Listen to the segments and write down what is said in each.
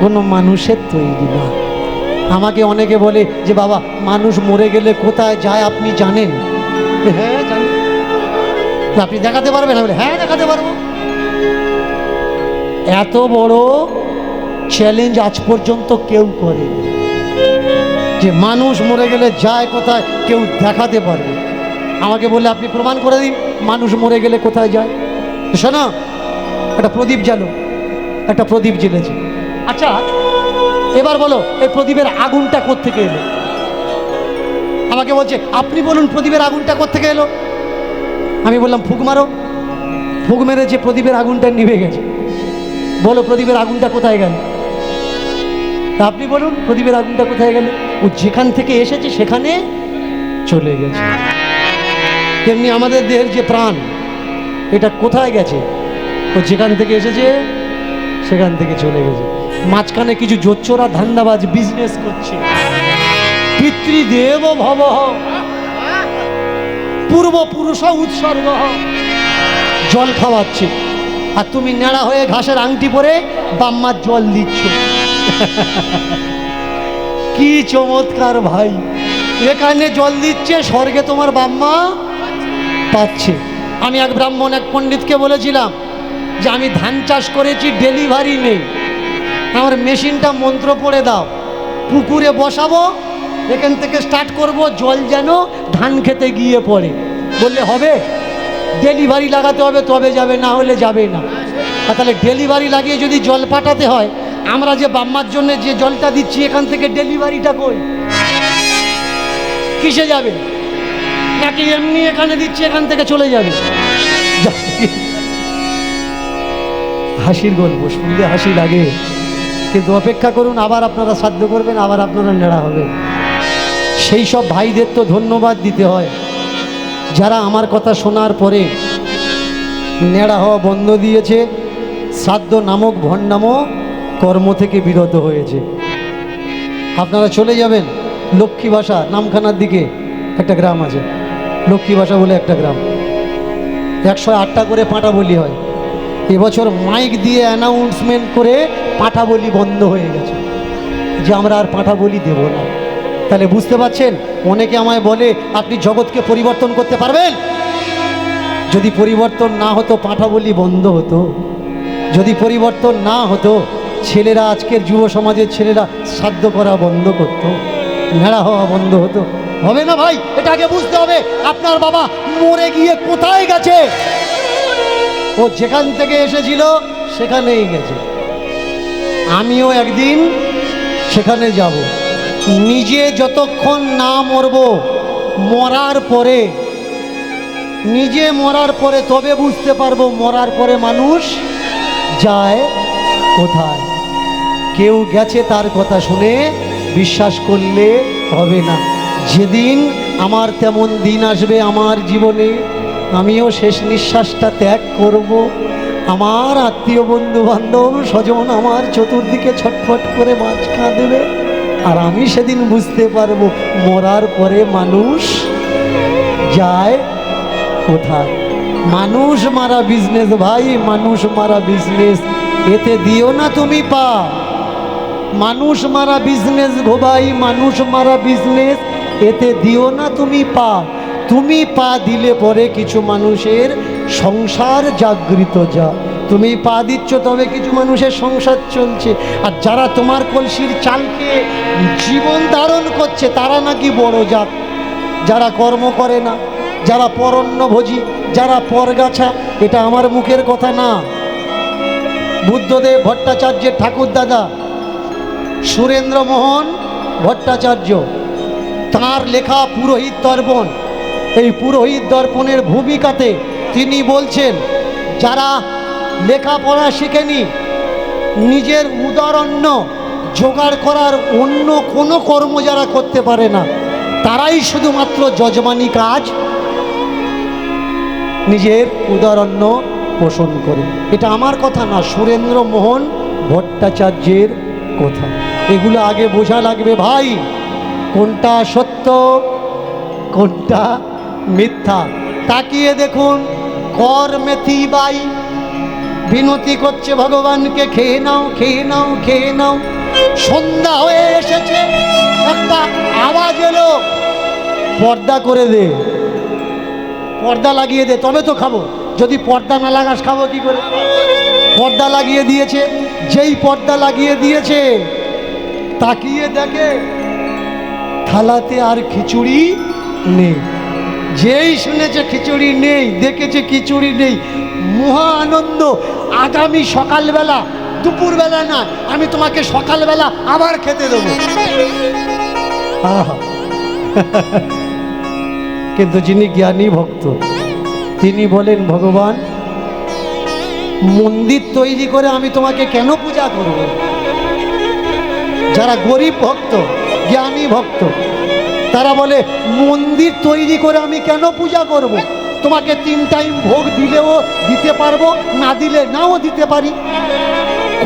কোনো মানুষের তৈরি না। আমাকে অনেকে বলে যে বাবা মানুষ মরে গেলে কোথায় যায় আপনি জানেন? হ্যাঁ জানি। তো আপনি দেখাতে পারবেন? বলি, হ্যাঁ দেখাতে পারব। এত বড় চ্যালেঞ্জ আজ পর্যন্ত কেউ করে যে মানুষ মরে গেলে যায় কোথায়? কেউ দেখাতে পারবে। আমাকে বললে আপনি প্রমাণ করে দিন মানুষ মরে গেলে কোথায় যায়? শোনো একটা প্রদীপ জ্বালো একটা প্রদীপ জ্বেলেছে। আচ্ছা এবার বলো, এই প্রদীপের আগুনটা কোত্থেকে এলো? আমাকে বলছে, আপনি বলুন প্রদীপের আগুনটা কোত্থেকে এলো? আমি বললাম, ফুক মারো। ফুক মেরে যে প্রদীপের আগুনটা নিভে গেছে। বলো, প্রদীপের আগুনটা কোথায় গেল? আপনি বলুন, প্রদীপের আগুনটা কোথায় গেল? ও যেখান থেকে এসেছে, সেখানে চলে গেছে। তেমনি আমাদের দেহের যে প্রাণ, এটা কোথায় গেছে? ও যেখান থেকে এসেছে, সেখান থেকে চলে গেছে। মাঝখানে কিছু জোচ্চোরা ধান্দাবাজ বিজনেস করছে। পিতৃদেব ভব। পূর্বপুরুষ উৎসর্গ। জল খাওয়াচ্ছে। আর তুমি নেড়া হয়ে ঘাসের আংটি পরে বাম্মার জল দিচ্ছ। কি চমৎকার ভাই। এখানে জল দিচ্ছে, স্বর্গে তোমার বাম্মা পাচ্ছে। আমি এক ব্রাহ্মণ, এক পণ্ডিতকে বলেছিলাম যে আমি ধান চাষ করেছি ডেলিভারি নেই। আমার মেশিনটা মন্ত্র পড়ে দাও। পুকুরে বসাবো, এখান থেকে স্টার্ট করব, জল যেন ধান খেতে গিয়ে পড়ে। বললে হবে? ডেলিভারি লাগাতে হবে, তবে যাবে, না হলে যাবে না। তাহলে ডেলিভারি লাগিয়ে যদি জল পাঠাতে হয়, আমরা যে বাম্মার জন্য যে জলটা দিচ্ছি, এখান থেকে ডেলিভারিটা কই? কিসে যাবে? নাকি এমনি এখানে দিচ্ছি, এখান থেকে চলে যাবে? হাসির গল্প, শুনলে হাসি লাগে। কিন্তু অপেক্ষা করুন, আবার আপনারা সাধ্য করবেন, আবার আপনারা নেড়া হবে। সেই সব ভাইদের তো ধন্যবাদ দিতে হয়। যারা আমার কথা শোনার পরে নেড়া হওয়া বন্ধ দিয়েছে, শ্রাদ্ধ নামক ভণ্ডামও কর্ম থেকে বিরত হয়েছে। আপনারা চলে যাবেন, লক্ষ্মী ভাষা, নামখানার দিকে একটা গ্রাম আছে। লক্ষ্মী ভাষা বলে একটা গ্রাম। একশো আটটা করে পাঁটা বলি হয়। এবছর মাইক দিয়ে অ্যানাউন্সমেন্ট করে পাঁঠা বলি বন্ধ হয়ে গেছে। যে আমরা আর পাঁঠা বলি দেব না। তাহলে বুঝতে পারছেন? অনেকে আমায় বলে, আপনি জগৎকে পরিবর্তন করতে পারবেন? যদি পরিবর্তন না হতো পাঁঠা বলি বন্ধ হতো। যদি পরিবর্তন না হতো, ছেলেরা, আজকের যুব সমাজের ছেলেরা শ্রাদ্ধ করা বন্ধ করতো। নেড়া হওয়া বন্ধ হতো। হবে না ভাই? এটা আগে বুঝতে হবে। আপনার বাবা মরে গিয়ে কোথায় গেছে? ও যেখান থেকে এসেছিল, সেখানেই গেছে। আমিও একদিন সেখানে যাব। নিজে যতক্ষণ না মরব, মরার পরে, নিজে মরার পরে তবে বুঝতে পারব মরার পরে মানুষ যায় কোথায়। কেউ গেছে তার কথা শুনে বিশ্বাস করলে হবে না। যেদিন আমার তেমন দিন আসবে আমার জীবনে, আমিও শেষ নিঃশ্বাসটা ত্যাগ করব। আমার আত্মীয় বন্ধু বান্ধব স্বজন আমার চতুর্দিকে ছটফট করে মাছ দেবে আর আমি সেদিন বুঝতে পারব মরার পরে মানুষ যায় কোথায়। মানুষ মারা বিজনেস ভাই, মানুষ মারা বিজনেস এতে দিও না তুমি পা। মানুষ মারা বিজনেস গো ভাই, মানুষ মারা বিজনেস এতে দিও না তুমি পা। তুমি পা দিলে পরে কিছু মানুষের সংসার জাগৃত যা। তুমি পা দিচ্ছ, তবে কিছু মানুষের সংসার চলছে। আর যারা তোমার কলসির চালকে জীবন ধারণ করছে, তারা নাকি বড় জাত। যারা কর্ম করে না, যারা পরণ্যভোজী, যারা পরগাছা, এটা আমার মুখের কথা না। বুদ্ধদেব ভট্টাচার্যের ঠাকুর দাদা সুরেন্দ্রমোহন ভট্টাচার্য, তার লেখা পুরোহিত দর্পণ। এই পুরোহিত দর্পণের ভূমিকাতে তিনি বলছেন, যারা লেখাপড়া শিখেনি, নিজের উদারণ্য জোগাড় করার অন্য কোনো কর্ম যারা করতে পারে না, তারাই শুধুমাত্র যজমানি কাজ, নিজের উদারণ্য পোষণ করে। এটা আমার কথা না, সুরেন্দ্র মোহন ভট্টাচার্যের কথা। এগুলো আগে বোঝা লাগবে, ভাই, কোনটা সত্য, কোনটা মিথ্যা। তাকিয়ে দেখুন কর মেথি বাই। বিনতি করছে ভগবানকে, খেয়ে নাও খেয়ে নাও খেয়ে নাও। সন্ধ্যা হয়ে এসেছে, একটা আওয়াজ এলো, পর্দা করে দে। পর্দা লাগিয়ে দে, তবে তো খাব। যদি পর্দা না লাগাস, খাব কি করে? পর্দা লাগিয়ে দিয়েছে, যেই পর্দা লাগিয়ে দিয়েছে, তাকিয়ে দেখে থালাতে আর খিচুড়ি নেই। যেই শুনেছে খিচুড়ি নেই, দেখেছে খিচুড়ি নেই, মহা আনন্দ। আগামী সকালবেলা, দুপুরবেলা না, আমি তোমাকে সকালবেলা আবার খেতে দেবো। কিন্তু যিনি জ্ঞানী ভক্ত, তিনি বলেন, ভগবান, মন্দির তৈরি করে আমি তোমাকে কেন পূজা করব? যারা গরিব ভক্ত, জ্ঞানী ভক্ত তারা বলে, মন্দির তৈরি করে আমি কেন পূজা করব। তোমাকে তিন টাইম ভোগ দিলেও দিতে পারব, না দিলে নাও দিতে পারি।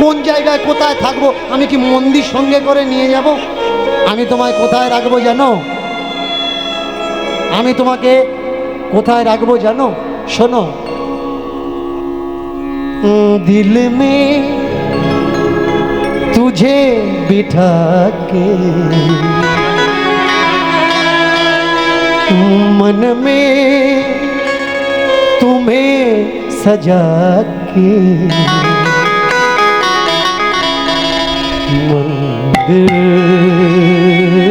কোন জায়গায় কোথায় থাকব? আমি কি মন্দির সঙ্গে করে নিয়ে যাব? আমি তোমায় কোথায় রাখব জানো? আমি তোমাকে কোথায় রাখব জানো? শোনো। দিল মে তুঝে বিঠাকে मन में तुम्हें सजा के मंदिर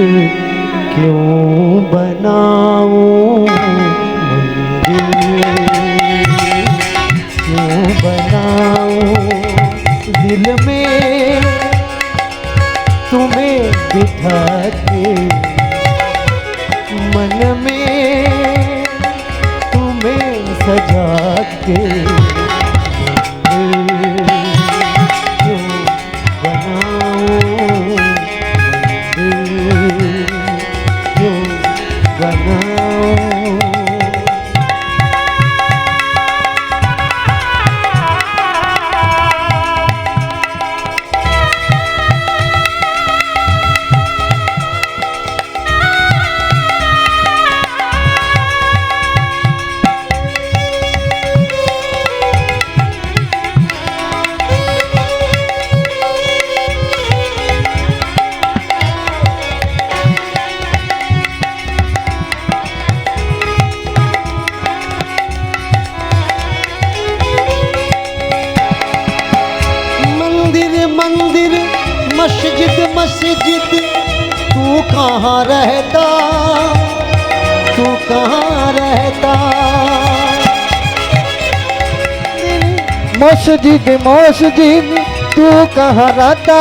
मस्जिद मस्जिद तू कहाँ रहता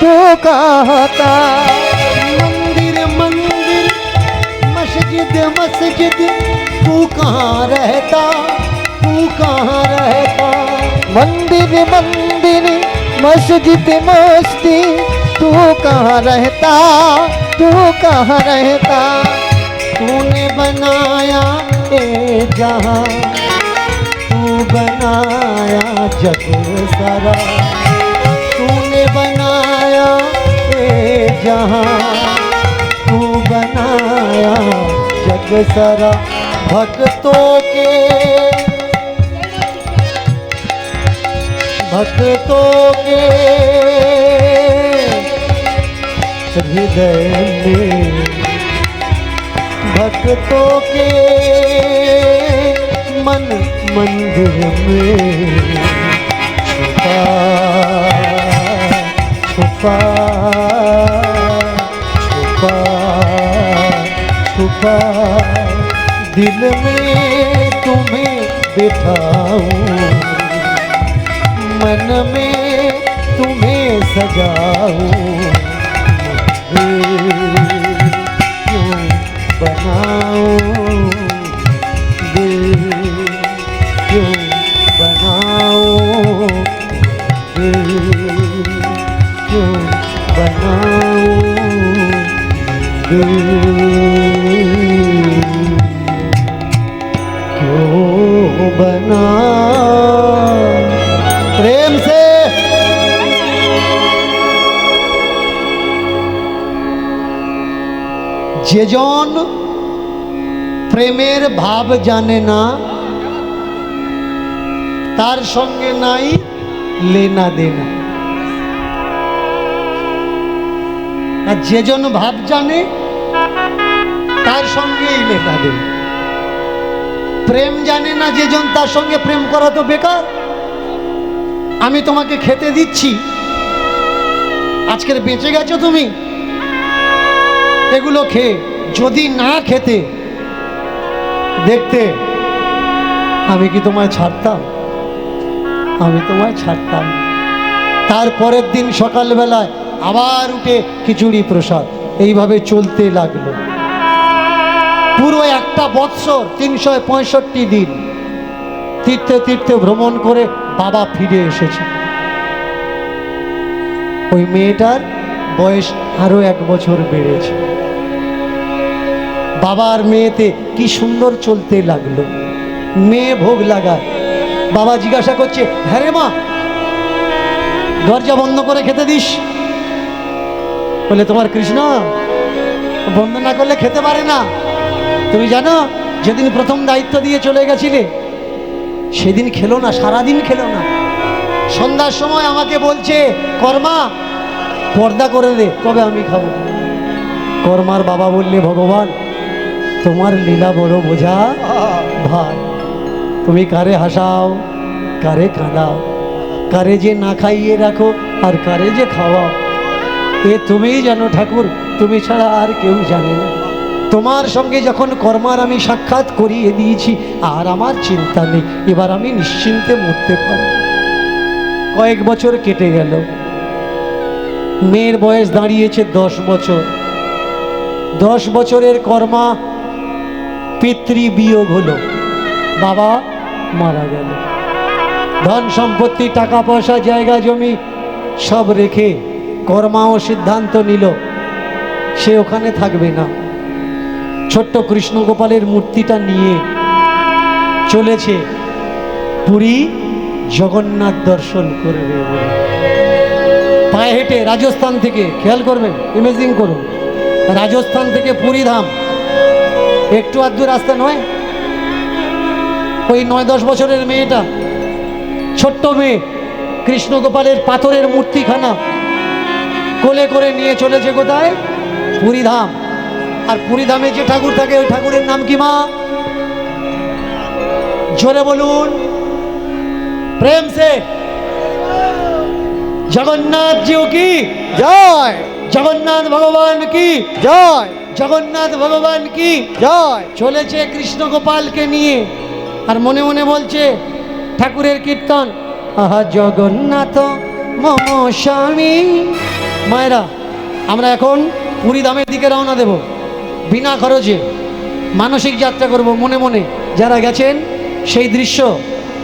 तू कहाँ था मंदिर मंदिर मस्जिद मस्जिद तू कहाँ रहता तू कहाँ रहता? मंदिर मंदिर मस्जिद मस्जिद तू कहाँ रहता तू कहाँ रहता? तूने बनाया ए जहाँ सारा तूने बनाया ए जहाँ, तू बनाया जग सारा भक्तों के। भक्तों के। हृदय में भक्तों के, मन मंदिर में। दिल में तुम्हें बिठाऊं मन में तुम्हें सजाऊं। ভাব জানে না, তার সঙ্গে নাই লেনা দেনা। আর যেজন ভাব জানে, তার সঙ্গেই লেনা দেনা। প্রেম জানে না যেজন তার সঙ্গে প্রেম করা তো বেকার। আমি তোমাকে খেতে দিচ্ছি। আজকের বেঁচে গেছো তুমি? এগুলো খেয়ে যদি না খেতে দেখতে। আমি কি তোমায় ছাড়তাম? আমি তোমায় ছাড়তাম। তারপরের দিন সকালবেলায় আবার উঠে খিচুড়ি প্রসাদ। এইভাবে চলতে লাগল। পুরো একটা বৎসর তিনশো পঁয়ষট্টি দিন তীর্থে তীর্থে ভ্রমণ করে বাবা ফিরে এসেছে। ওই মেয়েটার বয়স আরও এক বছর বেড়েছে। বাবার মেয়েতে কি সুন্দর চলতে লাগল। মেয়ে ভোগ লাগায়। বাবা জিজ্ঞাসা করছে হ্যাঁ রে মা, দরজা বন্ধ করে খেতে দিস? বলে, তোমার কৃষ্ণ বন্ধ না করলে খেতে পারে না। তুমি জানো, যেদিন প্রথম দায়িত্ব দিয়ে চলে গেছিলে, সেদিন খেলো না, সারাদিন খেলো না। সন্ধ্যার সময় আমাকে বলছে, কর্মা, পর্দা করে দে, তবে আমি খাব। কর্মার বাবা বললে, ভগবান তোমার লীলা বড় বোঝা ভাই তুমি কারে হাসাও, কারে কাঁদাও, কারে যে না খাইয়ে রাখো আর কারে যে খাওয়াও। এ তুমিই জানো ঠাকুর, তুমি ছাড়া আর কেউ জানে না। তোমার সঙ্গে যখন কর্মার আমি সাক্ষাৎ করিয়ে দিয়েছি, আর আমার চিন্তা নেই, এবার আমি নিশ্চিন্তে মরতে পারি কয়েক বছর কেটে গেল। মেয়ের বয়স দাঁড়িয়েছে দশ বছর। দশ বছরের কর্মা পিতৃ বিয়োগ হলো। বাবা মারা গেল। ধন সম্পত্তি, টাকা পয়সা, জায়গা, জমি সব রেখে কর্মাও সিদ্ধান্ত নিল, সে ওখানে থাকবে না। ছোট্ট কৃষ্ণগোপালের মূর্তিটা নিয়ে চলেছে পুরী জগন্নাথ দর্শন করবে পায়ে হেঁটে রাজস্থান থেকে, খেয়াল করবেন ইমেজিং করুন। রাজস্থান থেকে পুরী ধাম একটু আধটু রাস্তা নয়? ওই নয় দশ বছরের মেয়েটা ছোট্ট মেয়ে কৃষ্ণগোপালের পাথরের মূর্তিখানা কোলে করে নিয়ে চলেছে কোথায়? পুরীধাম। আর পুরীধামে যে ঠাকুর থাকে ওই ঠাকুরের নাম কি মা? জোরে বলুন। প্রেম সে। জগন্নাথ জিও কি? জয়। জগন্নাথ ভগবান কি? জয়। জগন্নাথ ভগবান কি? জয়। চলেছে কৃষ্ণ গোপালকে নিয়ে। আর মনে মনে বলছে ঠাকুরের কীর্তন আহা জগন্নাথ মম স্বামী। মায়েরা আমরা এখন পুরী দামের দিকে রওনা দেব। বিনা খরচে মানসিক যাত্রা করব মনে মনে। যারা গেছেন সেই দৃশ্য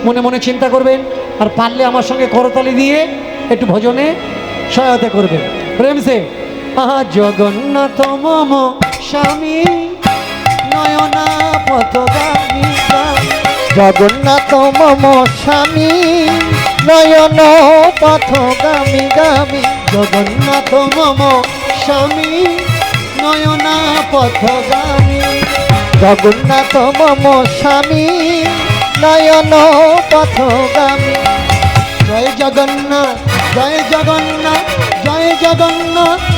মনে মনে চিন্তা করবেন আর পারলে আমার সঙ্গে করতালি দিয়ে একটু ভজনে সহায়তা করবেন। প্রেম সে। জগন্নাথ মম স্বামী, নয়না পথগামী জগন্নাথ মম স্বামী, নয়ন পথ গামী জগন্নাথ মম স্বামী, নয়না পথগামী জগন্নাথ মম স্বামী, নয়ন পথ গামী। জয় জগন্নাথ জয় জগন্নাথ জয় জগন্নাথ।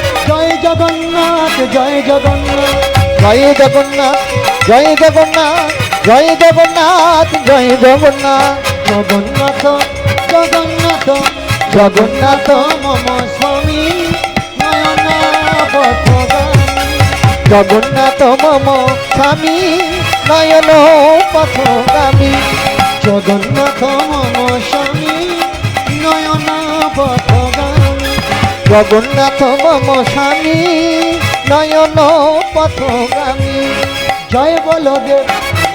জগন্নাথ, জয় জগন্নাথ জয় জগন্নাথ জয় জগন্নাথ জয় জগন্নাথ জয় জগন্নাথ। জগন্নাথ জগন্নাথ জগন্নাথ মম স্বামী, জগন্নাথ মম স্বামী নয়ন পথগামী জগন্নাথ মম স্বামী, নয়না জগন্নাথ মম স্বামী নয়ন পথগামী। জয় বলদেব,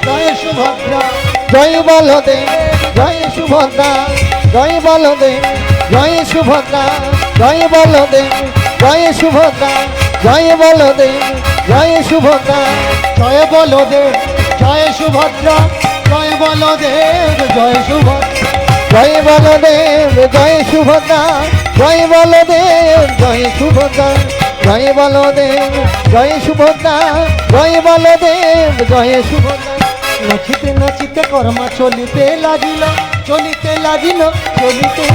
জয় সুভদ্রা, জয় বলদেব, জয় সুভদ্রা, জয় বলদেব, জয় সুভদ্রা, জয় বলদেব, জয় সুভদ্রা, জয় বলদেব, জয় সুভদ্রা, জয় বলদেব, জয় সুভদ্রা, জয় বলদেব, জয় সুভদ্রা, জয় বলদেব, জয় সুভদ্রা জয় বলদেব, জয় সুভদ্রা, জয় বলদেব, জয় সুভদ্রা, জয় বলদেব, জয় সুভদ্রা। নাচিতে নাচিতে কর্মা চলিতে লাগিল চলিতে লাগিল, চলিতে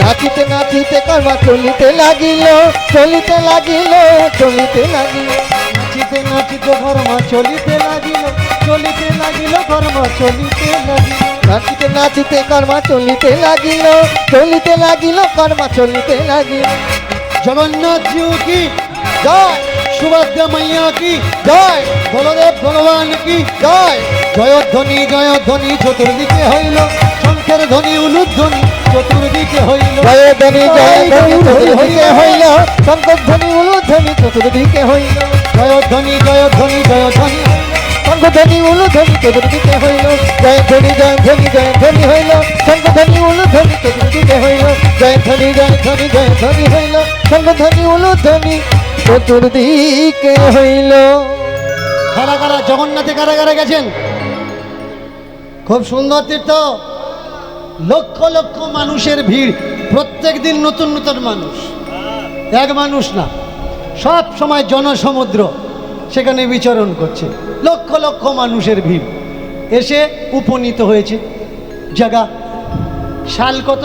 নাচিতে নাচিতে কর্মা চলিতে লাগিল চলিতে লাগিল চলিতে লাগিল। নাচিতে নাচিতে কর্মা চলিতে লাগিল চলিতে লাগিল, কর্মা চলিতে লাগিল। নাচিতে নাচিতে কর্মা চলিতে লাগিল চলিতে লাগিল কর্মা চলিতে লাগিল। জগন্নাথ জিউ কি জয়। সুভদ্রা মাইয়া কি? জয়। বলদেব ভগবান কি? জয়। জয়ধ্বনি জয়ধ্বনি চতুর্দিকে হইল শঙ্খের ধ্বনি উলুধ্বনি চতুর্দিকে হইল। জয় ধ্বনি জয় ধ্বনি চতুর্দিকে হইল শঙ্কর ধ্বনি উলুধ্বনি চতুর্দিকে হইল। জয়ধ্বনি জয়ধ্বনি জয়ধ্বনি শঙ্কর ধ্বনি উলুধ্বনি চতুর্দিকে হইল, জয় ধ্বনি জয় ধ্বনি জয় ধ্বনি হইল। শঙ্কর ধ্বনি উলুধ্বনি চতুর্দিকে হইল, জয় ধ্বনি জয় ধ্বনি জয় ধ্বনি হইল। শঙ্কর ধ্বনি উলুধ্বনি চতুর্দিকে হইল। কারা জগন্নাথে কারা গেছেন? খুব সুন্দর তীর্থ। লক্ষ লক্ষ মানুষের ভিড়, প্রত্যেক দিন নতুন নতুন মানুষ। এক মানুষ না, সব সময় জনসমুদ্র। সেখানে বিচরণ করছে। লক্ষ লক্ষ মানুষের ভিড়। এসে উপনীত হয়েছে। জায়গা, সাল কত?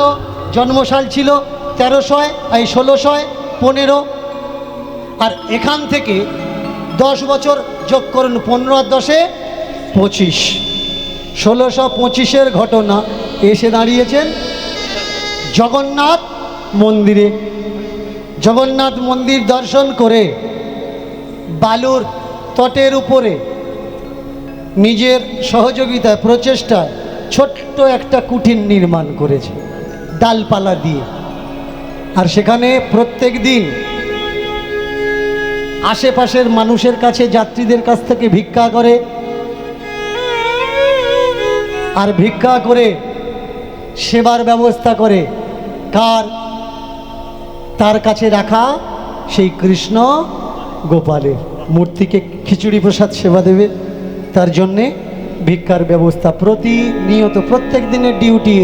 জন্মসাল ছিল তেরোশয় এই ষোলোশয় পনেরো। আর এখান থেকে দশ বছর যোগ করুন পনেরো আর দশে পঁচিশ। ষোলোশো পঁচিশের ঘটনা। এসে দাঁড়িয়েছেন জগন্নাথ মন্দিরে। জগন্নাথ মন্দির দর্শন করে বালুর তটের উপরে নিজের সহযোগিতায়, প্রচেষ্টায় ছোট্ট একটা কুঠির নির্মাণ করেছে, ডালপালা দিয়ে। আর সেখানে প্রত্যেক দিন আশেপাশের মানুষের কাছে, যাত্রীদের কাছ থেকে ভিক্ষা করে। আর ভিক্ষা করে সেবার ব্যবস্থা করে। কার? তার কাছে রাখা সেই কৃষ্ণ গোপালের। মূর্তিকে খিচুড়ি প্রসাদ সেবা দেবে। তার জন্যে ভিক্ষার ব্যবস্থা প্রতিনিয়ত, প্রত্যেক দিনের ডিউটি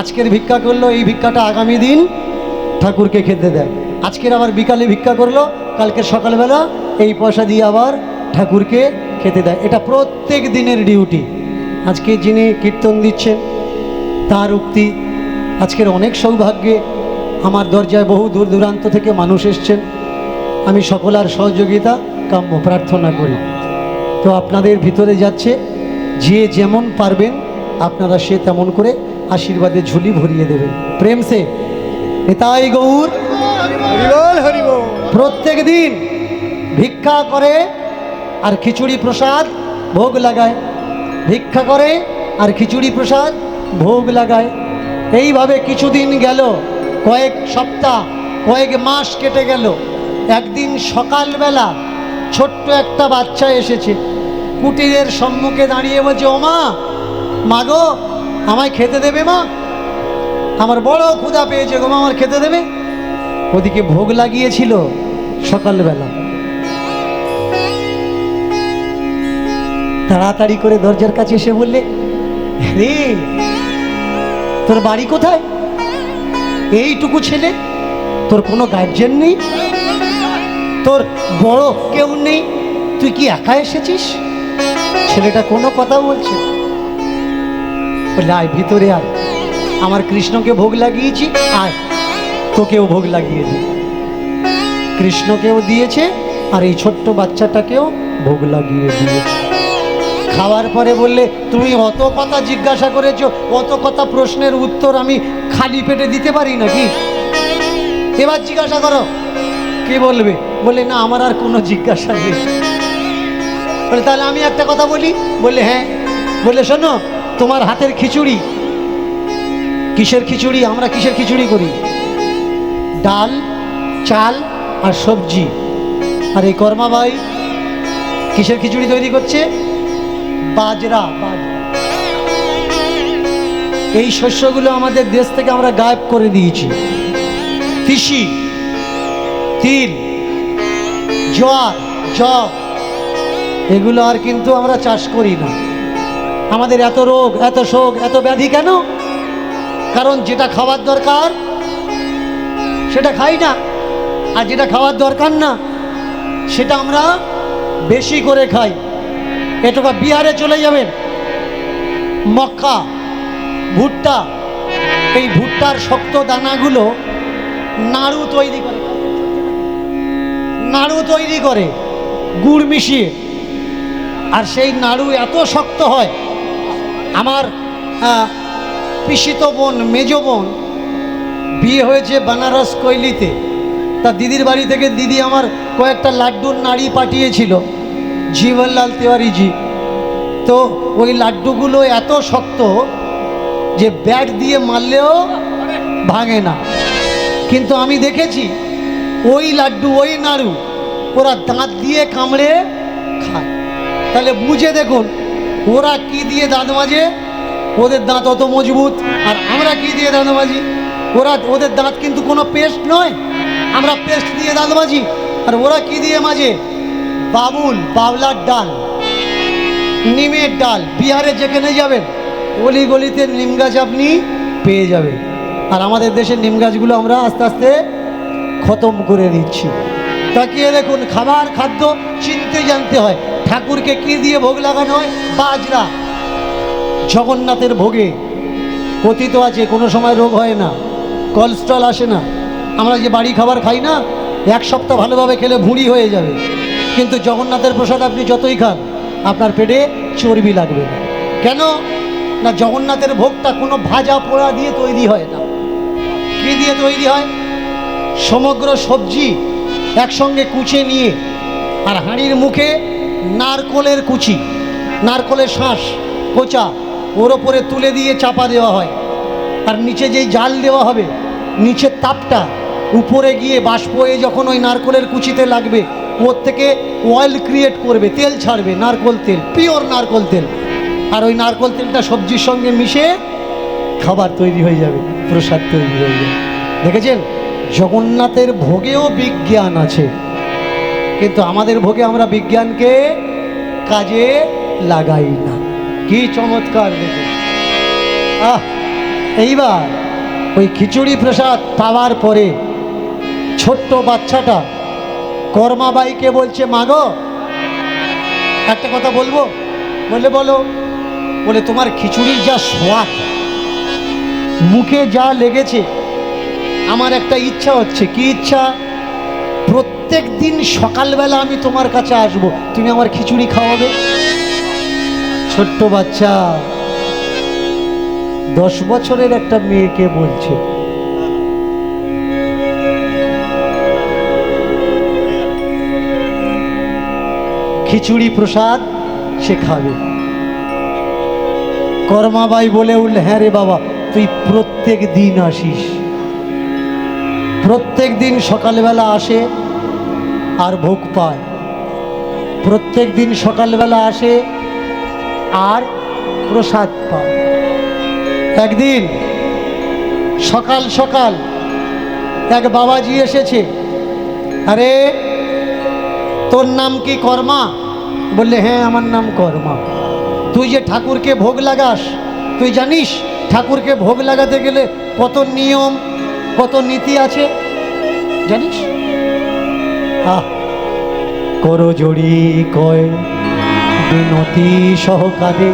আজকের ভিক্ষা করল, এই ভিক্ষাটা আগামী দিন ঠাকুরকে খেতে দেয়। আজকের আবার বিকালে ভিক্ষা করল কালকে সকালবেলা এই পয়সা দিয়ে আবার ঠাকুরকে খেতে দেয়। এটা প্রত্যেক দিনের ডিউটি আজকে যিনি কীর্তন দিচ্ছেন, তার উক্তি আজকের অনেক সৌভাগ্যে আমার দরজায় বহু দূর দূরান্ত থেকে মানুষ এসছেন। আমি সকলার সহযোগিতা কাম্য প্রার্থনা করি। তো আপনাদের ভিতরে যাচ্ছে, যে যেমন পারবেন, আপনারা সে তেমন করে আশীর্বাদে ঝুলি ভরিয়ে দেবেন। প্রেম সে। এতাই গৌর। প্রত্যেক দিন ভিক্ষা করে আর খিচুড়ি প্রসাদ ভোগ লাগায়। ভিক্ষা করে আর খিচুড়ি প্রসাদ ভোগ লাগায়। এইভাবে কিছুদিন গেল, কয়েক সপ্তাহ, কয়েক মাস কেটে গেল। একদিন সকালবেলা ছোট্ট একটা বাচ্চা এসেছে। কুটিরের সম্মুখে দাঁড়িয়ে বলছে, ও মা মাগো আমায় খেতে দেবে মা? আমার বড় ক্ষুধা পেয়েছে গো মা, আমার খেতে দেবে? ওদিকে ভোগ লাগিয়েছিল সকালবেলা। তাড়াতাড়ি করে দরজার কাছে এসে বললে, রে, তোর বাড়ি কোথায়? এইটুকু ছেলে? তোর কোনো গার্জেন নেই? তোর বড় কেউ নেই? তুই কি একা এসেছিস? ছেলেটা কোনো কথা বলছে। আয় ভিতরে আয়। আমার কৃষ্ণকে ভোগ লাগিয়েছি। আয়, তোকেও ভোগ লাগিয়ে দিই। কৃষ্ণকেও দিয়েছে আর এই ছোট্ট বাচ্চাটাকেও ভোগ লাগিয়ে দিয়েছে। খাওয়ার পরে বললে, তুমি অত কথা জিজ্ঞাসা করেছ, অত কথা প্রশ্নের উত্তর আমি খালি পেটে দিতে পারি নাকি? এবার জিজ্ঞাসা করো, কে বলবে? বলে, না, আমার আর কোনো জিজ্ঞাসা নেই। বলে, তাহলে আমি একটা কথা বলি? বলে হ্যাঁ। বলে, শোনো, তোমার হাতের খিচুড়ি। কিসের খিচুড়ি? আমরা কিসের খিচুড়ি করি? ডাল, চাল আর সবজি। আর এই কর্মাবাই কিসের খিচুড়ি তৈরি করছে? বাজরা। এই শস্যগুলো আমাদের দেশ থেকে আমরা গায়েব করে দিয়েছি। তিসি, তিল। জোয়ার জব এগুলো আর কিন্তু আমরা চাষ করি না। আমাদের এত রোগ, এত শোক, এত ব্যাধি কেন? কারণ যেটা খাওয়ার দরকার, সেটা খাই না। আর যেটা খাওয়ার দরকার না, সেটা আমরা বেশি করে খাই। এটুকু বিহারে চলে যাবেন। মক্কা, ভুট্টা, এই ভুট্টার শক্ত দানাগুলো নাড়ু তৈরি করে। নাড়ু তৈরি করে, গুড় মিশিয়ে। আর সেই নাড়ু এত শক্ত হয়, আমার পিসিত বোন, মেজ বোন, বিয়ে হয়েছে বানারস কৈলিতে। তা দিদির বাড়ি থেকে দিদি আমার কয়েকটা লাড্ডুর নাড়ি পাঠিয়েছিল জীবনলাল তিওয়ারিজি। তো ওই লাড্ডুগুলো এত শক্ত যে ব্যাট দিয়ে মারলেও ভাঙে না। কিন্তু আমি দেখেছি ওই লাড্ডু, ওই নাড়ু, ওরা দাঁত দিয়ে কামড়ে খায়। তাহলে বুঝে দেখুন, ওরা কি দিয়ে দাঁত মাজে? ওদের দাঁত অত মজবুত, আর আমরা কি দিয়ে দাঁত মাজি? ওরা, ওদের দাঁত কিন্তু কোনো পেস্ট নয়। আমরা পেস্ট দিয়ে দাঁত মাজি, আর ওরা কি দিয়ে মাজে? বাবুল, বাবলার ডাল, নিমের ডাল, বিহারে যেখানে যাবেন, অলি গলিতে নিম গাছ আপনি পেয়ে যাবেন। আর আমাদের দেশের নিম গাছগুলো আমরা আস্তে আস্তে খতম করে দিচ্ছি। তাকিয়ে দেখুন খাবার, খাদ্য চিনতে জানতে হয়। ঠাকুরকে কি দিয়ে ভোগ লাগানো হয়? বাজরা। জগন্নাথের ভোগে পতিত আছে, কোনো সময় রোগ হয় না কোলেস্ট্রল আসে না। আমরা যে বাড়ি খাবার খাই না, এক সপ্তাহ ভালোভাবে খেলে ভুঁড়ি হয়ে যাবে। কিন্তু জগন্নাথের প্রসাদ আপনি যতই খান, আপনার পেটে চর্বি লাগবে কেন? না, জগন্নাথের ভোগটা কোনো ভাজা পোড়া দিয়ে তৈরি হয় না। কী দিয়ে তৈরি হয়? সমগ্র সবজি একসঙ্গে কুচে নিয়ে, আর হাঁড়ির মুখে নারকোলের কুচি, নারকোলের শাঁস কোচা ওর ওপরে তুলে দিয়ে চাপা দেওয়া হয়। আর নিচে যেই জাল দেওয়া হবে, নিচের তাপটা উপরে গিয়ে বাষ্প হয়ে যখন ওই নারকোলের কুচিতে লাগবে, ওর থেকে অয়েল ক্রিয়েট করবে, তেল ছাড়বে, নারকোল তেল পিওর নারকোল তেল। আর ওই নারকল তেলটা সবজির সঙ্গে মিশে খাবার তৈরি হয়ে যাবে, প্রসাদ তৈরি হয়ে যাবে। দেখেছেন? জগন্নাথের ভোগেও বিজ্ঞান আছে। কিন্তু আমাদের ভোগে আমরা বিজ্ঞানকে কাজে লাগাই না। কি চমৎকার দেখুন। আহ, এইবার ওই খিচুড়ি প্রসাদ পাওয়ার পরে ছোট্ট বাচ্চাটা কর্মাবাইকে বলছে মাগো একটা কথা বলব? বলে বলো। বলে, তোমার খিচুড়ির যা স্বাদ মুখে যা লেগেছে আমার একটা ইচ্ছা হচ্ছে, কি ইচ্ছা? প্রত্যেক দিন সকালবেলা আমি তোমার কাছে আসব। তুমি আমার খিচুড়ি খাওয়াবে? ছোট্ট বাচ্চা, দশ বছরের একটা মেয়েকে বলছে। খিচুড়ি প্রসাদ সে খাবে। কর্মাবাই বলে উঠল হ্যাঁ রে বাবা, তুই প্রত্যেক দিন আসিস। প্রত্যেক দিন সকালবেলা আসে আর ভোগ পায়। প্রত্যেক দিন সকালবেলা আসে আর প্রসাদ পায়। একদিন সকাল সকাল এক বাবাজি এসেছে, আরে, তোর নাম কি কর্মা? বললে হ্যাঁ আমার নাম কর্মা। তুই যে ঠাকুরকে ভোগ লাগাস, তুই জানিস ঠাকুরকে ভোগ লাগাতে গেলে কত নিয়ম কত নীতি আছে? জানিস? আহ, করো জড়ি কয় বিনতি সহকারে।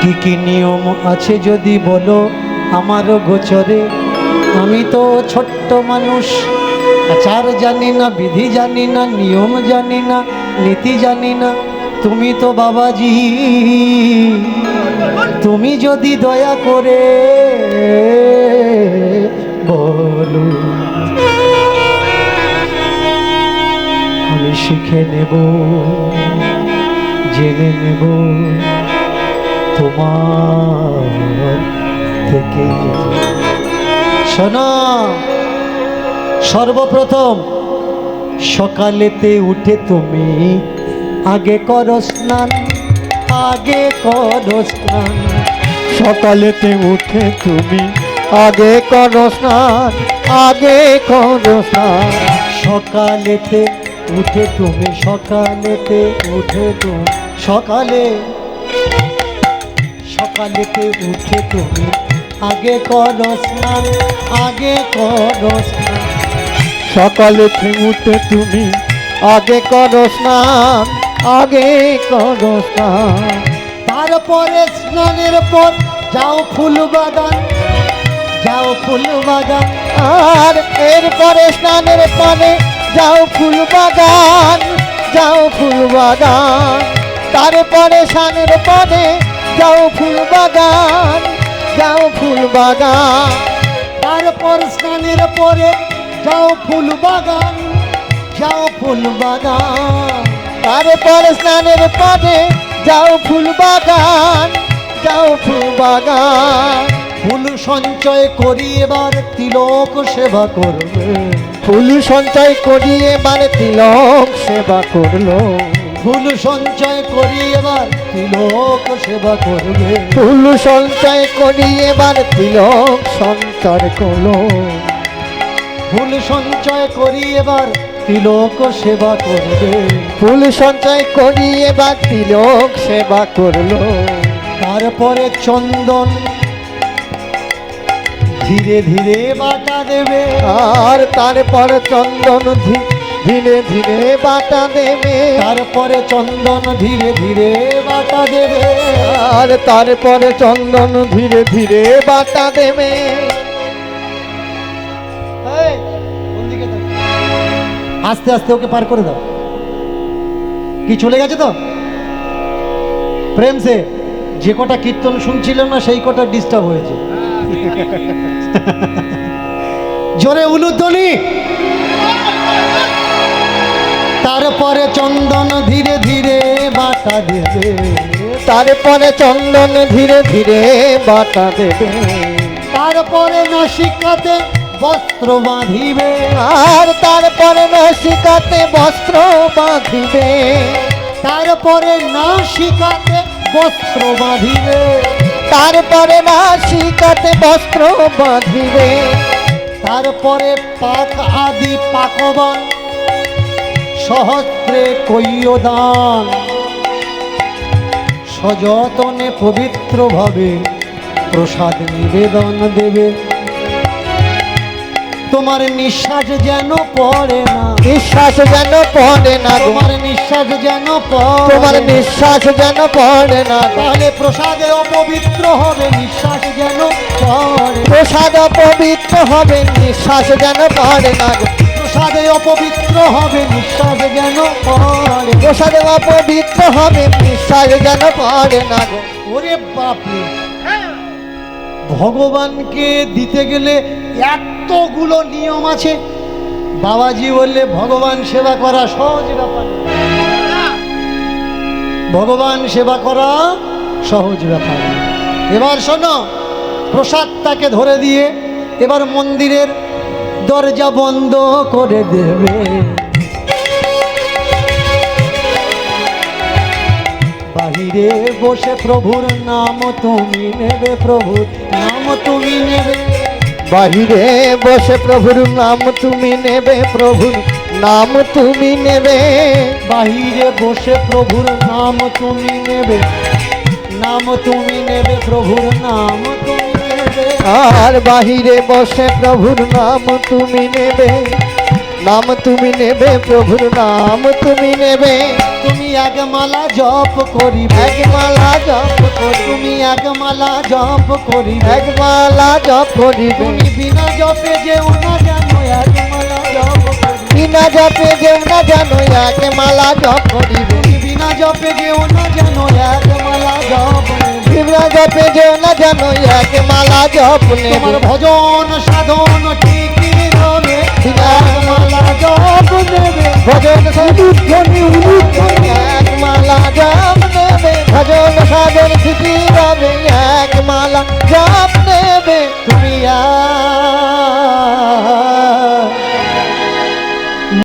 কি কি নিয়ম আছে যদি বলো আমারও গোচরে? আমি তো ছোট্ট মানুষ, আচার জানি না, বিধি জানি না, নিয়ম জানি না, নীতি জানি না। তুমি তো বাবাজি, তুমি যদি দয়া করে বলো, আমি শিখে নেব, জেনে নেব, তোমার থেকে। শোনো, সর্বপ্রথম সকালেতে উঠে তুমি আগে করো স্নান, আগে করো স্নান। সকালেতে উঠে তুমি আগে করো স্নান, আগে করো স্নান। সকালেতে উঠে তুমি, সকালেতে উঠে তুমি, সকালে। সকালেতে উঠে তুমি আগে করো স্নান, আগে করো স্নান। সকালেতে উঠে তুমি আগে করো স্নান আগে তারপরে স্নানের পর যাও ফুল বাগান, যাও ফুল বাগান। আর এরপরে স্নানের পরে যাও ফুল বাগান, যাও ফুল বাগান। তারপরে স্নানের পরে যাও ফুল বাগান, যাও ফুল বাগান। তারপর স্নানের পরে যাও ফুল বাগান, যাও ফুল বাগান। তারপরে স্নানের পরে যাও ফুল বাগান, যাও ফুল বাগান। ফুল সঞ্চয় করি এবার তিলক সেবা করবে। ফুল সঞ্চয় করিয়ে এবার তিলক সেবা করল। ফুল সঞ্চয় করি এবার তিলক সেবা করবে। ফুল সঞ্চয় করিয়ে এবার তিলক সঞ্চয় করল। ফুল সঞ্চয় করি এবার তিলক সেবা করবে। ফুল সঞ্চয় করিয়ে এবার তিলক সেবা করল। তারপরে চন্দন ধীরে ধীরে বাটা দেবে। আর তারপর চন্দন ধীরে ধীরে বাটা দেবে। তারপরে চন্দন ধীরে ধীরে বাটা দেবে। আর তারপরে চন্দন ধীরে ধীরে বাটা দেবে। আস্তে আস্তে ওকে পার করে দাও। কি চলে গেছে তো? প্রেম সে, যে কটা কীর্তন শুনছিল না, সেই কটা ডিস্টার্ব হয়েছে। জোরে উলুধ্বনি। তারপরে চন্দন ধীরে ধীরে বাটা দেবে। তারপরে চন্দন ধীরে ধীরে বাটা দেবে। তারপরে নাসিকাতে বস্ত্র বাঁধিবে, আর তারপরে নসিকাতে বস্ত্র বাঁধিবে। তারপরে নাসিকাতে বস্ত্র বাঁধিবে। তারপরে নাসিকাতে বস্ত্র বাঁধিবে। তারপরে পাক আদি পাকবান, সহস্রে কৈয়দান। সযতনে পবিত্রভাবে প্রসাদ নিবেদন দেবে। তোমার নিঃশ্বাস যেন পড়ে না। নিঃশ্বাস যেন পড়ে না তোমার নিঃশ্বাস যেন তোমার পড়ে না। নিঃশ্বাস যেন পড়ে না তাহলে প্রসাদে অপবিত্র হবে নিঃশ্বাস যেন পড়ে। প্রসাদ অপবিত্র হবে নিঃশ্বাস যেন পড়ে না প্রসাদে অপবিত্র হবে নিঃশ্বাস যেন পড়ে। প্রসাদ অপবিত্র হবে নিঃশ্বাস যেন পড়ে না ওরে বাপরে। ভগবানকে দিতে গেলে এতগুলো নিয়ম আছে। বাবাজি বললে, ভগবান সেবা করা সহজ ব্যাপার ভগবান সেবা করা সহজ ব্যাপার এবার শোনো, প্রসাদটাকে ধরে দিয়ে এবার মন্দিরের দরজা বন্ধ করে দেবে। বাহিরে বসে প্রভুর নাম তুমি নেবে প্রভুর নাম তুমি নেবে বাহিরে বসে প্রভুর নাম তুমি নেবে প্রভুর নাম তুমি নেবে বাহিরে বসে প্রভুর নাম তুমি নেবে নাম তুমি নেবে প্রভুর নাম তুমি নেবে আর বাহিরে বসে প্রভুর নাম তুমি নেবে নাম তুমি নেবে প্রভুর নাম তুমি নেবে তুমি এক মালা জপ করিবে এক মালা জপ করি। তুমি এক মালা জপ করিবে এক মালা জপ করিবে তুমি বিনা জপে যেও না জানো এক মালা জপ করিবে বিনা জপে যেও না জানো এক মালা জপ করিবে তুমি বিনা জপে যেও না জানো এক মালা জপ। বিনা জপে যেও না জানো এক মালা জপ তোমার ভজন সাধন একমালা জপ দেবে ভজন একমালা জপ দেবে ভজন সাধন স্থিতি রবে একমালা জপ দেবে তুমি আ